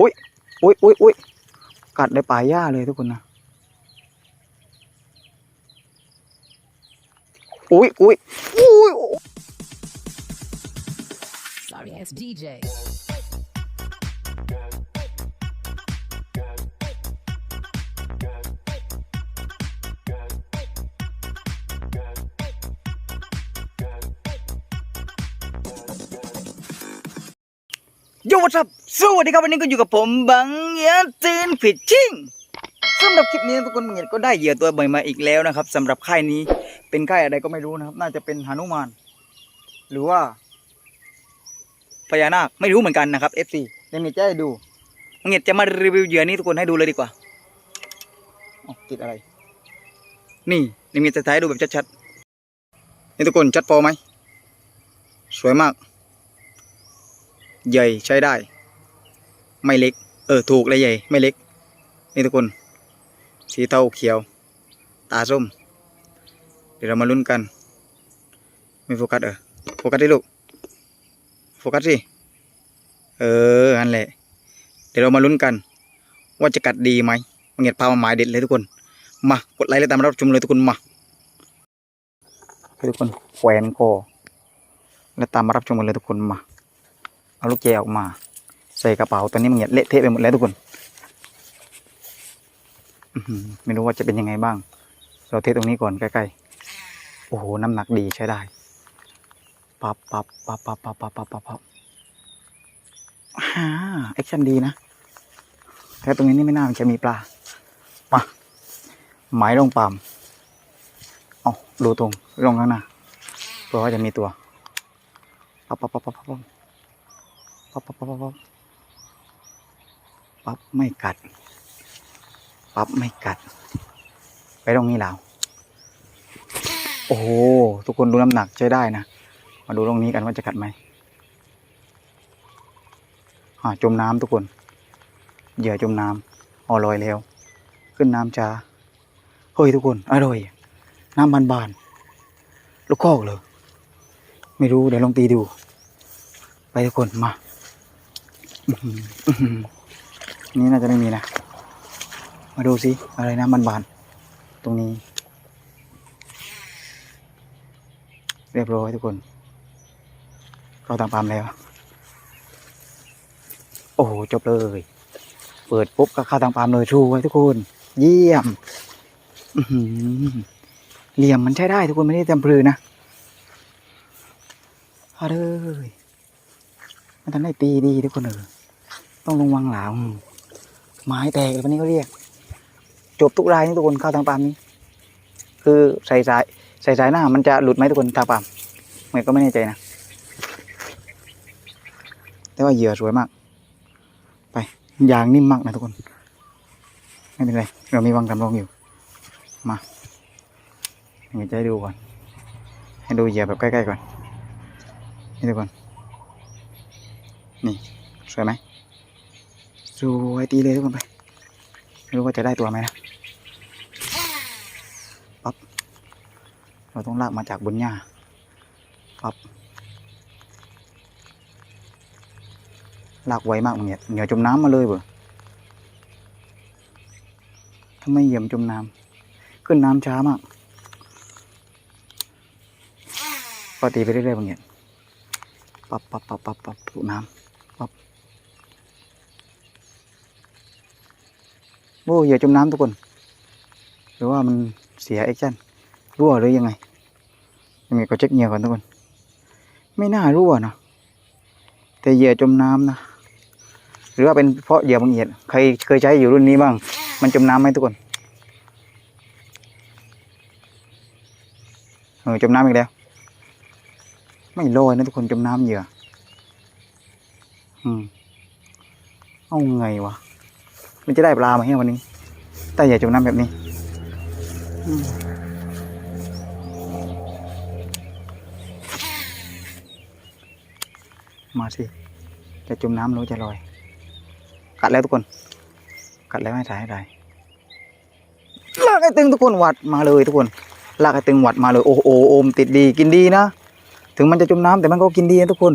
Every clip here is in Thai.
อุ้ยอุ้ยอุ้ยอุ้ยกัดในป่าหญ้าเลยทุกคนนะอุ้ยอุ้ยอุ้ย Sorry as DJ. โยวัสดีสวัสดีครับวันนี้ก็อยู่กับผมบังเหียจีนฟิชชิ่งสำหรับคลิปนี้ทุกคนเหียก็ได้เหยื่อตัวใหม่มาอีกแล้วนะครับสำหรับค่ายนี้เป็นค่ายอะไรก็ไม่รู้นะครับ น่าจะเป็นหนุมาน หรือว่าพญานาคไม่รู้เหมือนกันนะครับ FC เดี๋ยวเมียจะให้ดูบังเหียจะมารีวิวเหยื่อนี้ทุกคนให้ดูเลยดีกว่าอติดอะไร นี่เดี๋ยวเมียจะถ่ายให้ดูแบบชัดๆนี่ทุกคนชัดพอไหมสวยมาก ใหญ่ใช้ได้ ไม่เล็ก เออถูกเลยใหญ่ไม่เล็ก นี่ทุกคน สีเทาเขียว ตาส้ม เดี๋ยวเรามาลุ้นกัน ไม่โฟกัสเออโฟกัสดิลูก โฟกัสสิ เอออันแหละ เดี๋ยวเรามาลุ้นกัน ว่าจะกัดดีไหมมังเงียดพามาหมายเด็ดเลยทุกคน มากดไลค์และตามรับชมเลยทุกคนมาทุกคนแขวนคอและตามมารับชมกันเลยทุกคนมา เอาลูกแจออกมา ใส่กระเป๋าตอนนี้มันเงียเละเทะไปหมดแล้วทุกคนไม่รู้ว่าจะเป็นยังไงบ้าง เราเทตรงนี้ก่อนใกล้ๆ โอ้โห น้ำหนักดีใช้ได้ปับปับปับปับปับปับปับปับปับฮ่าแอคชั่นดีนะ แต่ตรงนี้นี่ไม่น่ามันจะมีปลามาหมายลงปั๊มเอาดูตรงลงข้างหน้าเผื่อว่าจะมีตัวปับปับปับปับปับ ปับปั๊บปั๊บปั๊บปั๊บปั๊บไม่กัด ปั๊บไม่กัด ไปตรงนี้แล้วโอ้โหทุกคนดูน้ำหนักใช้ได้นะ มาดูตรงนี้กันว่าจะกัดไหมอ่าจมน้ำทุกคน เหยื่อจมน้ำอ๋อลอยแล้ว ขึ้นน้ำช้าเฮ้ยทุกคน อร่อย น้ำบานบานๆลูกคอกเลย ไม่รู้เดี๋ยวลองตีดู ไปทุกคนมา นี่น่าจะไม่มีนะ มาดูสิอะไรนะบานๆตรงนี้ เรียบร้อยทุกคน เราตามปามแล้ว โอ้โห จบเลย เปิดปุ๊บก็เข้าทางปามเลยชูไว้ทุกคน เยี่ยมเหลี่ยมมันใช้ได้ทุกคนไม่ได้จำพลือนะเอาเลยมันทำได้ตีดีทุกคนเออ ต้องลงวังหลาวไม้แตกเลยวันนี้ก็เรียก จบทุกรายนี่ทุกคนเข้าทางปามนี้ คือใส่สายใส่สายหน้า มันจะหลุดไหมทุกคนทางปามเมือนก็ไม่แน่ใจนะแต่ว่าเหยื่อสวยมาก ไปยางนิ่มมากนะทุกคน ไม่เป็นไร เรามีวางสำรองอยู่ มาเดี๋ยวจะให้ดูก่อน ให้ดูเหยื่อแบบใกล้ๆก่อน นี่ทุกคน นี่ สวยไหม สวยตีเลยทุกคนไปไม่รู้ว่าจะได้ตัวไหมนะปั๊บเราต้องลากมาจากบนหญ้าปั๊บลากไวมากมึงเนี่ยเหนียวจมน้ำมาเลยเบ่ทำไมเหยี่ยมจมน้ำขึ้นน้ำช้ามากก็ตีไปเรื่อยๆบางเนี่ยปั๊บปั๊บปั๊บปั๊บปั๊บน้ำ โอ้อย่าจมน้ำทุกคน หรือว่ามันเสียแอคชั่นรั่วหรือยังไงยังไงก็เช็คเหยื่อก่อนทุกคน ไม่น่ารั่วนะแต่เหยื่อจมน้ำนะหรือว่าเป็นเพราะเหยื่อบางเหยียดใครเคยใช้อยู่รุ่นนี้บ้าง มันจมน้ำไหมทุกคนเออจมน้ำอีกแล้ว ไม่ลอยนะทุกคนจมน้ำเหยื่ออืมเอาไงวะ มันจะได้ปลาไหมวันนี้แต่อย่าจมน้ำแบบนี้มาสิ จะจมน้ำหรือจะลอย กัดแล้วทุกคน กัดแล้วให้ถ่ายให้ได้ลากไอ้ตึงทุกคนหวัดมาเลยทุกคน ลากไอ้ตึงหวัดมาเลย โอ้โหโอมติดดี กินดีนะ ถึงมันจะจมน้ำแต่มันก็กินดีนะทุกคน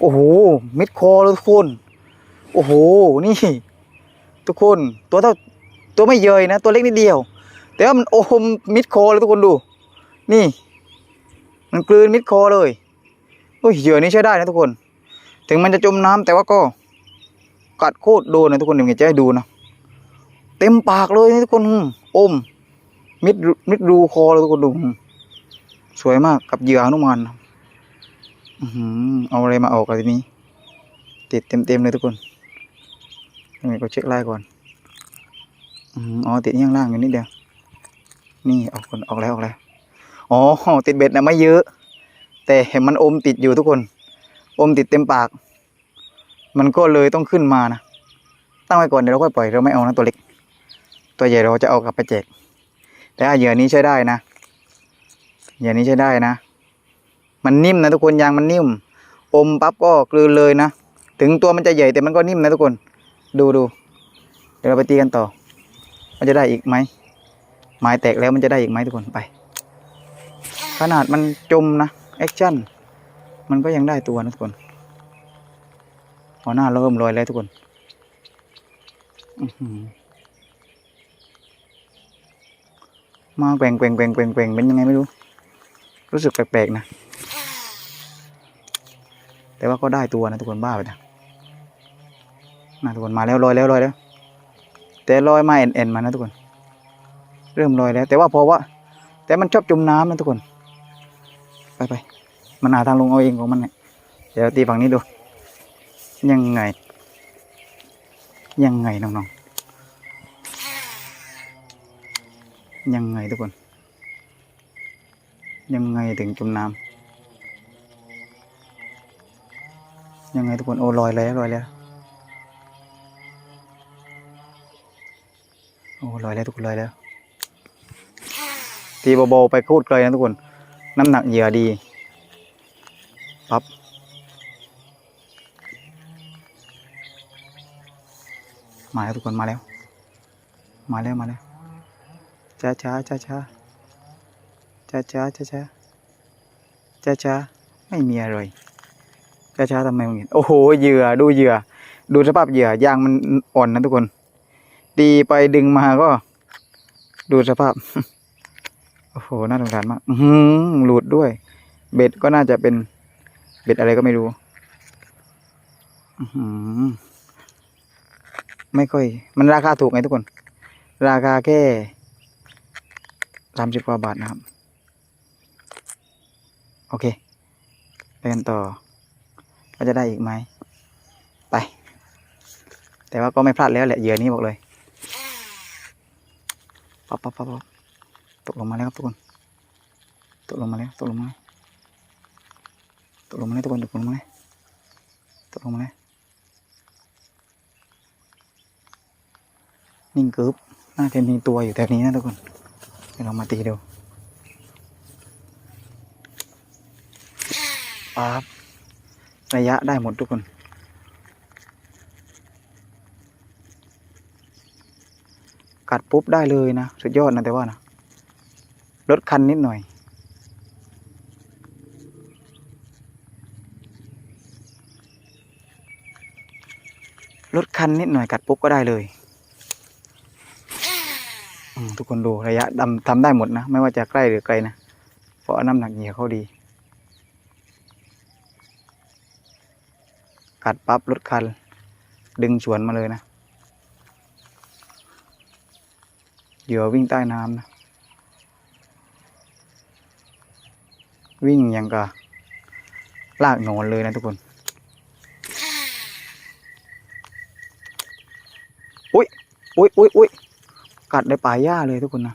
โอ้โหเม็ดคอเลยทุกคน โอ้โห นี่ ทุกคนตัวเท่าตัวไม่เยยนะ ตัวเล็กนิดเดียว แต่ว่ามันโอมมิดคอเลยทุกคนดู นี่ มันกลืนมิดคอเลยโอ้ยเหยื่อนี้ใช้ได้นะทุกคน ถึงมันจะจมน้ำแต่ว่าก็กัดโคตรโดนนะทุกคนเดี๋ยวจะให้ดูนะเต็มปากเลยนะทุกคนอมมิดมิดรูคอเลยทุกคนดูสวยมากกับเหยื่อหนุมานนเอาอะไรมาออกกันทีนี้ ติดเต็มเต็มๆเลยทุกคน ยังไงก็เช็คไล่ก่อนอ๋อติดข้างล่างอยู่นิดเดียว นี่ออกก่อนออกแล้วออกแล้ว อ๋อติดเบ็ดนะไม่เยอะ แต่เห็นมันอมติดอยู่ทุกคน อมติดเต็มปาก มันก็เลยต้องขึ้นมานะ ตั้งไว้ก่อนเดี๋ยวเราค่อยปล่อยเราไม่เอานะตัวเล็ก ตัวใหญ่เราจะเอากลับไปแจก แต่เหยื่อนี้ใช้ได้นะ เหยื่อนี้ใช้ได้นะ มันนิ่มนะทุกคนยางมันนิ่ม อมปั๊บก็กลืนเลยนะ ถึงตัวมันจะใหญ่แต่มันก็นิ่มนะทุกคน ดูดูเดี๋ยวเราไปตีกันต่อ มันจะได้อีกไหมไม้แตกแล้วมันจะได้อีกไหมทุกคนไป ขนาดมันจมนะแอคชั่นมันก็ยังได้ตัวนะทุกคนหัวหน้าเริ่มลอยแล้วทุกคนมาแกว่งแกว่งแกว่งแกว่งแกว่งเป็นยังไงไม่รู้ รู้สึกแปลกๆนะ แต่ว่าก็ได้ตัวนะทุกคนบ้าไปนะ นะทุกคนมาแล้วลอยแล้วลอยแล้ว แต่ลอยมาเอ็นเอ็นมานะทุกคน เริ่มลอยแล้ว แต่ว่าเพราะว่า แต่มันชอบจมน้ำนะทุกคน ไปไปมันหาทางลงเอาเองของมันเนี่ยเดี๋ยวตีฝั่งนี้ดู ยังไง ยังไงน้องๆยังไงทุกคน ยังไงถึงจมน้ำยังไงทุกคนโอ้ลอยแล้วลอยแล้ว ลอยแล้วทุกคนลอยแล้ว ตีเบาๆไปโคตรไกลนะทุกคน น้ำหนักเหยื่อดีปั๊บมาแล้วทุกคนมาแล้ว มาแล้วมาแล้วช้าช้าช้าช้าช้าช้าช้าช้าช้าช้าไม่มีอะไรช้าช้าทำไมมึงเห็นโอ้โหเหยื่อดูเหยื่อ ดูสภาพเหยื่อยางมันอ่อนนะทุกคน ตีไปดึงมาก็ ดูสภาพ โอ้โห น่าสงสารมากหือหลุดด้วย เบ็ดก็น่าจะเป็น เบ็ดอะไรก็ไม่รู้หือไม่ค่อย มันราคาถูกไงทุกคน ราคาแค่สามสิบกว่าบาทนะครับ โอเค ไปกันต่อว่าจะได้อีกไหมไป แต่ว่าก็ไม่พลาดแล้วแหละเหยื่อนี้บอกเลย ปับปับปับปั๊บตกลงมาแล้วครับทุกคนตกลงมาแล้วตกลงมาแล้วตกลงมาแล้วทุกคนตกลงมาแล้วตกลงมาแล้วนิ่งกึบน่าจะมีตัวอยู่แถวนี้นะทุกคนเดี๋ยวเรามาตีดูปั๊บระยะได้หมดทุกคน กัดปุ๊บได้เลยนะ สุดยอดนะแต่ว่านะลดคันนิดหน่อย ลดคันนิดหน่อยกัดปุ๊บก็ได้เลย ทุกคนดูระยะดำทำได้หมดนะ ไม่ว่าจะใกล้หรือไกลนะ เพราะน้ำหนักเหยื่อเขาดี กัดปั๊บลดคัน ดึงสวนมาเลยนะ เหยื่อวิ่งใต้น้ำนะ วิ่งอย่างกับลากนอนเลยนะทุกคนอุ้ยอุ้ยอุ้ยอุ้ยกัดในป่าหญ้าเลยทุกคนนะ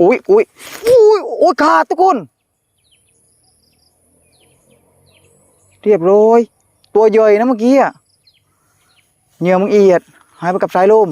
อุ้ยอุ้ยอุ้ยอุ้ยขาดทุกคน เรียบร้อย ตัวใหญ่นะเมื่อกี้อะ เหงื่อมึงเอียด หายไปกับสายลม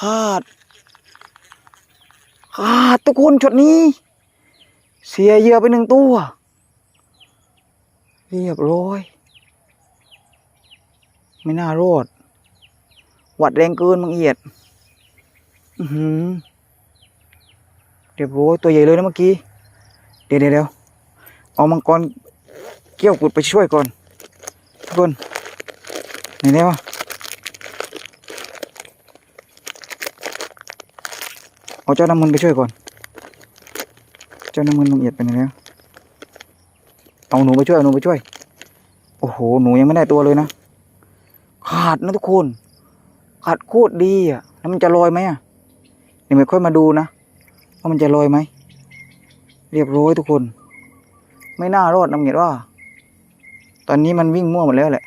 ขาดขาดทุกคนช็อตนี้ เสียเหยื่อไปหนึ่งตัว เรียบร้อย ไม่น่ารอดหวัดแรงเกินมึงเอียด อือหือเรียบร้อยตัวใหญ่เลยนะเมื่อกี้ เดี๋ยวเดี๋ยวเอามังกรเกี้ยวกุดไปช่วยก่อนทุกคนไหนได้วะ เอาเจ้าน้ำมันไปช่วยก่อน เจ้าน้ำมันลงเอียดไปไหนแล้ว เอาหนูไปช่วยเอาหนูไปช่วย โอ้โห หนูยังไม่ได้ตัวเลยนะ ขาดนะทุกคน ขาดโคตรดีอะ แล้วมันจะลอยไหมอะเดี๋ยวไม่ค่อยมาดูนะว่ามันจะลอยไหม เรียบร้อยทุกคน ไม่น่ารอดน้ำเงียดว่า ตอนนี้มันวิ่งมั่วหมดแล้วแหละ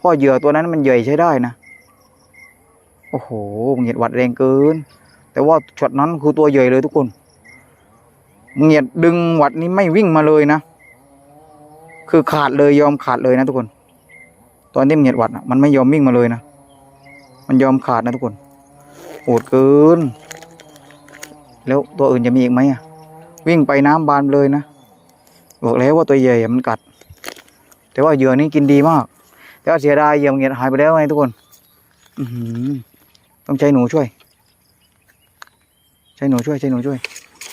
พ่อเหยื่อตัวนั้นมันใหญ่ใช้ได้นะ โอ้โหเงียดหวัดแรงเกิน แต่ว่าช็อตนั้นคือตัวใหญ่เลยทุกคนเงียดดึงหวัดนี้ไม่วิ่งมาเลยนะ คือขาดเลยยอมขาดเลยนะทุกคน ตอนที่เหยียดหวัดมันไม่ยอมวิ่งมาเลยนะ มันยอมขาดนะทุกคนโหดเกิน แล้วตัวอื่นจะมีอีกไหมอะ วิ่งไปน้ำบานเลยนะ บอกแล้วว่าตัวใหญ่มันกัด แต่ว่าเหยื่อนี้กินดีมาก แต่ว่าเสียดายเหยื่อมันเหยียดหายไปแล้วไงทุกคน อืต้องใช้หนูช่วย ใช้หนูช่วยใช้หนูช่วย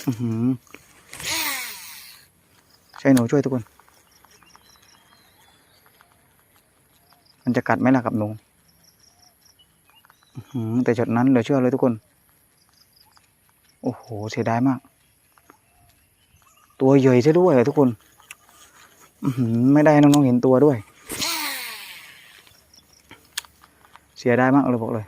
อือหือใช้หนูช่วยทุกคน มันจะกัดไหมล่ะกับหนูอือแต่ช็อตนั้นเหลือเชื่อเลยทุกคน โอ้โหเสียดายมาก ตัวใหญ่ใช่ด้วยทุกคนอือไม่ได้น้องๆเห็นตัวด้วย เสียดายมากเลยบอกเลย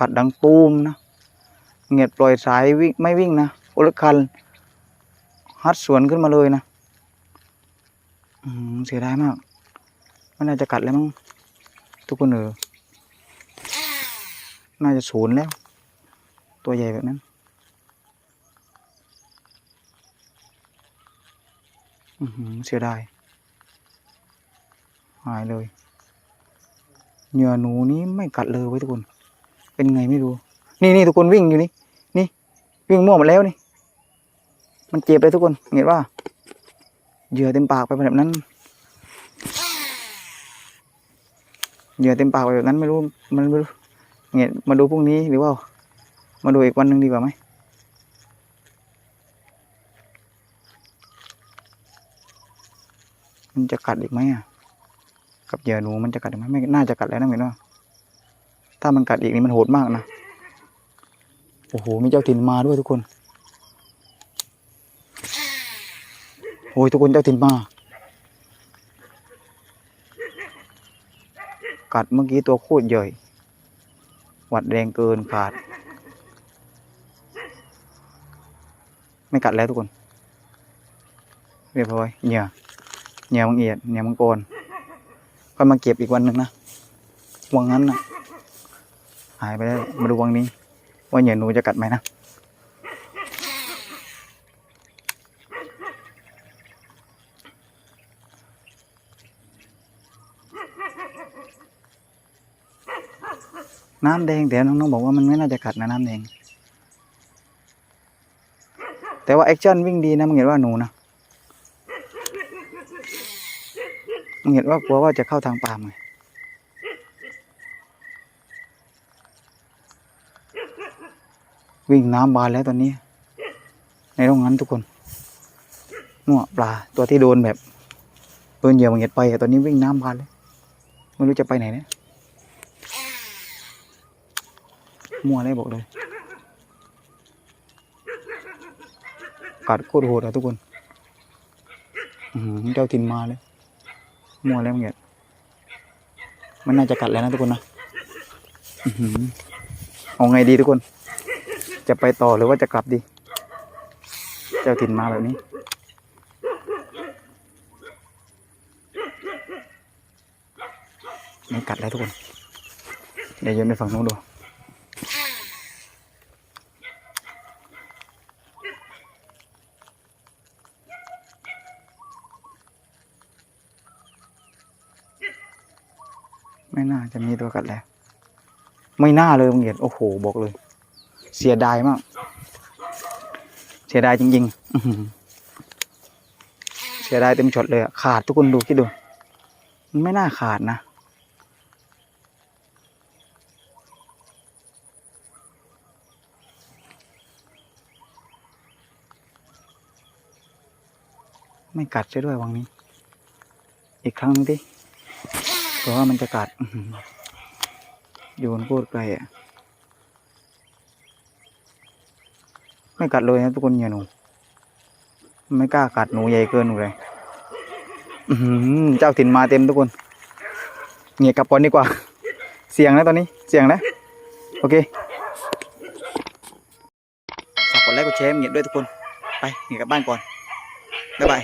กัดดังตูมนะเงียดปล่อยสายวิ่งไม่วิ่งนะโอลคันฮัดสวนขึ้นมาเลยนะอืมเสียดายมากมันน่าจะกัดแล้วมั้งทุกคนเออน่าจะศูนย์แล้ว ตัวใหญ่แบบนั้นอือหือเสียดายหายเลยเหยื่อหนูนี้ไม่กัดเลยไว้ทุกคน เป็นไงไม่รู้ นี่นี่ทุกคนวิ่งอยู่นี่ นี่ วิ่งมั่วหมดแล้วนี่ มันเจ็บเลยทุกคนเห็นว่าเหยื่อเต็มปากไปแบบนั้นเหยื่อเต็มปากไปแบบนั้นไม่รู้มันไม่รู้เงี้ยมาดูพรุ่งนี้หรือว่า มาดูอีกวันหนึ่งดีกว่าไหมมันจะกัดอีกไหมอะกับเหยื่อหนูมันจะกัดอีกไหมไม่น่าจะกัดแล้วนะเห็นว่า ถ้ามันกัดอีกนี่มันโหดมากนะ โอ้โห มีเจ้าถิ่นมาด้วยทุกคน โอ้ยทุกคนเจ้าถิ่นมา กัดเมื่อกี้ตัวโคตรใหญ่ หวัดแรงเกินขาด ไม่กัดแล้วทุกคน เรียบร้อยเหยื่อเหยื่อมังเอียดเหยื่อมังกรก็มาเก็บอีกวันหนึ่งนะ วังนั้นนะ หายไปแล้มาดูวังนี้ ว่าเหยื่อหนูจะกัดไหมนะน้ำแดงแต่น้องๆบอกว่ามันไม่น่าจะกัดนะน้ำแดง แต่ว่าแอคชั่นวิ่งดีนะมึงเห็นว่าหนูนะมึงเห็นว่ากลัวว่าจะเข้าทางปาล์มไง วิ่งน้ำบานแล้วตอนนี้ ในโรงงานทุกคนนัวปลาตัวที่โดนแบบโดนเหยื่อมึงเห็นไปอะตอนนี้วิ่งน้ำบานเลยไม่รู้จะไปไหนเนี่ยมั่วเลยบอกเลยกัดโคตรโหดอะทุกคนอือหือเจ้าทินมาเลยมัวแล้วเงี้ยมันน่าจะกัดแล้วนะทุกคนนะอือหือเอาไงดีทุกคน จะไปต่อหรือว่าจะกลับดี เจ้าถิ่นมาแบบนี้ ไม่กัดแล้วทุกคน เดี๋ยวโยนไปฝั่งนู้นดูไม่น่าจะมีตัวกัดแล้ว ไม่น่าเลยมึงเห็นโอ้โห บอกเลย เสียดายมาก เสียดายจริงๆเสียดายเต็มช็อตเลยขาดทุกคนดูคิดดู มันไม่น่าขาดนะ ไม่กัดซะด้วยวังนี้ อีกครั้งนึงดิเพราะว่ามันจะกัดโยนโคตรไกลอะ ไม่กัดเลยนะทุกคนเนี่ยหนู ไม่กล้ากัดหนูใหญ่เกินหนูเลยเจ้าถิ่นมาเต็มทุกคนเงียกลับก่อนดีกว่า เสียงนะตอนนี้เสียงนะ โอเคฝากกดไลค์กดแชร์เงียบด้วยทุกคน ไปเงียกลับบ้านก่อนบ๊ายบาย